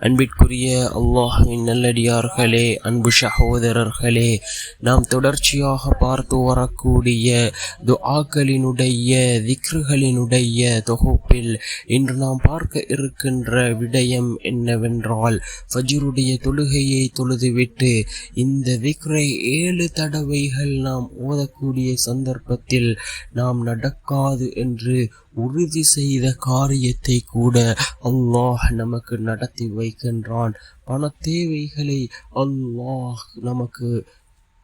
அன்பிற்குரிய அல்லாஹுவின் நல்லடியார்களே அன்பு சகோதரர்களே நாம் தொடர்ச்சியாக பார்த்து வரக்கூடிய துஆக்களினுடைய திக்ருகளினுடைய தொகுப்பில் இன்று நாம் பார்க்க இருக்கின்ற விடயம் என்னவென்றால் ஃபஜ்ருடைய தொழுகையை தொழுதுவிட்டு இந்த திக்ரை ஏழு தடவைகள் நாம் ஓதக்கூடிய சந்தர்ப்பத்தில் நாம் நடக்காது என்று உறுதி செய்த காரியத்தை கூட அல்லாஹ் நமக்கு நடத்தி வைக்கின்றான். பண தேவைகளை அல்லாஹ் நமக்கு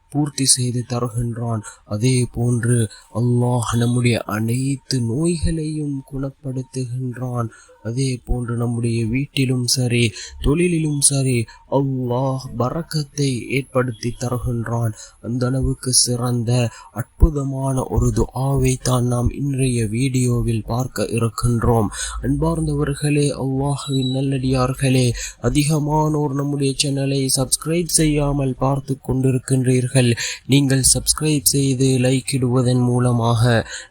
பூர்த்தி செய்து தருகின்றான். அதே போன்று அல்லாஹ் நம்முடைய அனைத்து நோய்களையும் குணப்படுத்துகின்றான். அதே போன்று நம்முடைய வீட்டிலும் சரி தொழிலிலும் சரி அல்லாஹ் பறக்கத்தை ஏற்படுத்தி தருகின்றான். அந்த அளவுக்கு சிறந்த அற்புதமான ஒரு துஆவை தான் நாம் இன்றைய வீடியோவில் பார்க்க இருக்கின்றோம். அன்பார்ந்தவர்களே அல்லாஹுவின் நல்லடியார்களே அதிகமானோர் நம்முடைய சேனலை சப்ஸ்கிரைப் செய்யாமல் பார்த்து கொண்டிருக்கின்றீர்கள். நீங்கள் சப்ஸ்கிரைப் செய்து லைக் இடுவதன் மூலமாக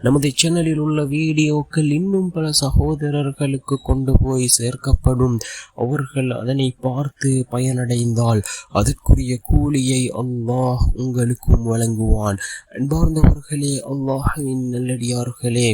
நமது சேனலில் உள்ள வீடியோக்கள் இன்னும் பல சகோதரர்களுக்கு கொண்டு போய் சேர்க்கப்படும். அவர்கள் அதனை பார்த்து பயனடைந்தால் அதற்குரிய கூலியை அல்லாஹ் உங்களுக்கும் வழங்குவான். அன்பார்ந்தவர்களே அல்லாஹின் நல்லடியார்களே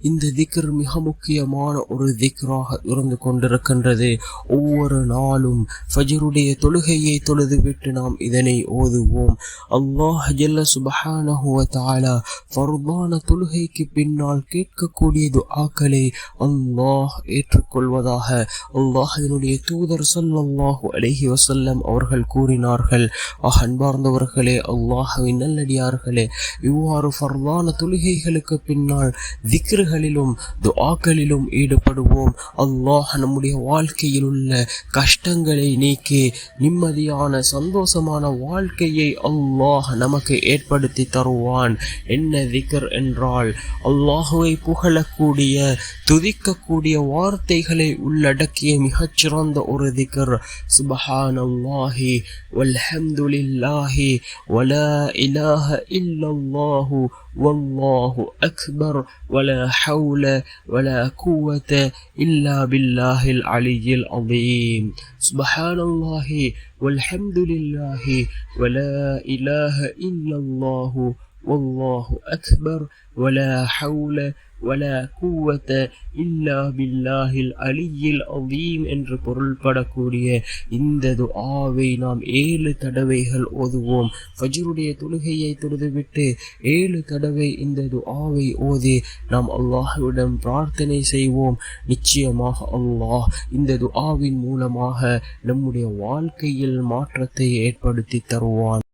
இந்த திக்ர் மிக முக்கியமான ஒரு திக்ராக இருந்து கொண்டிருக்கின்றது. ஒவ்வொரு நாளும் ஃபஜருடைய தொழுகையை தொழுதுவிட்டு நாம் இதனை ஓதுவோம். அல்லாஹ் ஜல்ல சுபஹானஹுவ தாலா ஃபர்தான தொழுகைக்கு பின்னால் கேட்கக்கூடிய துஆக்களை அல்லாஹ் ஏற்றுக்கொள்வதாக அல்லாஹினுடைய தூதர் சொல்லல்லாஹு அலஹி வசல்லம் அவர்கள் கூறினார்கள். ஆஹ் அன்பார்ந்தவர்களே அல்லாஹுவின் நல்லடியார்களே இவ்வாறு ஃபர்தான தொழுகைகளுக்கு பின்னால் திக்ரு திக்ருகளிலும் துஆக்களிலும் ஈடுபடுவோம். அல்லாஹ் நம்முடைய வாழ்க்கையில் உள்ள கஷ்டங்களை நீக்கி நிம்மதியான சந்தோஷமான வாழ்க்கையை அல்லாஹ் நமக்கு ஏற்படுத்தி தருவான். என்ன விக்கர் என்றால் அல்லாஹுவை புகழக்கூடிய துதிக்கக்கூடிய வார்த்தைகளை உள்ளடக்கிய மிகச்சிறந்த ஒரு திகர். சுபஹான் அல்லாஹி வல்ஹம்துலில்லாஹி வல இலாஹ இல்லல்லாஹு வல்லாஹு அக்பர். வல حول ولا قوة إلا بالله العلي العظيم. سبحان الله والحمد لله ولا إله إلا الله والله أكبر ولا حول ولا قوة إلا بالله العلي العظيم என்று பொருள்படக்கூடிய இந்த துஆவை நாம் ஏழு தடவைகள் ஓதுவோம் ஃபஜ்ருடைய தொழுகையை தொழுதுவிட்டு ஏழு தடவை இந்த துஆவை ஓதி நாம் அல்லாஹ்விடம் பிரார்த்தனை செய்வோம் நிச்சயமாக அல்லாஹ் இந்த துஆவின் மூலமாக நம்முடைய வாழ்க்கையில் மாற்றத்தை ஏற்படுத்தி தருவான்